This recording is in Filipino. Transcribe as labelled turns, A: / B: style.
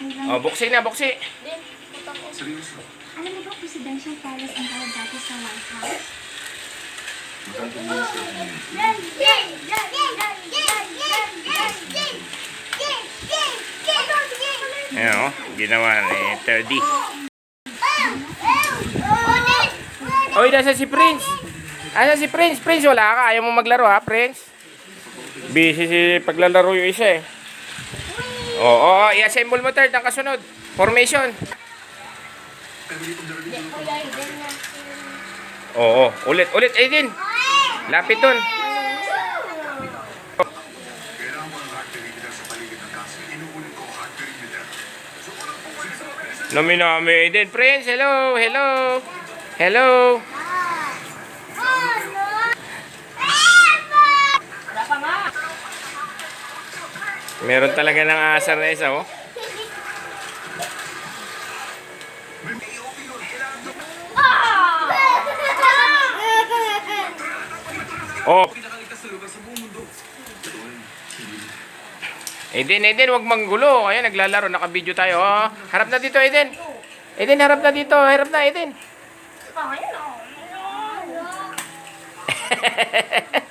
A: Oh, buksi na, buksi.
B: Din, ko.
C: Seryoso.
D: Alam mo ba, presidential palace ang tawag dati sa White House?
A: Ayan, oh. Ginawa ni 30. Oy, nasa si Prince. Asa si Prince? Prince, wala ka. Ayaw mo maglaro, ha, Prince? Busy si paglalaro yung isa, eh. Oo, oh, oh, i-assemble mo, third, ang kasunod. Formation. Oo, oh, ulit, ulit. Eh, din. Lapit dun.
C: Kailangan mo ng hard perimeter sa paligid ng castle. Inuulit ko hard perimeter.
A: Nominami, Eden. Prince, hello, hello. Hello.
B: Wala pa nga.
A: Meron talaga ng asar na isa, oh. Oh. Eden, Eden, wag manggulo. Ayan, naglalaro. Naka-video tayo. Oh. Harap na dito, Eden. Eden, harap na dito. Harap na, Eden.
B: Ayun oh.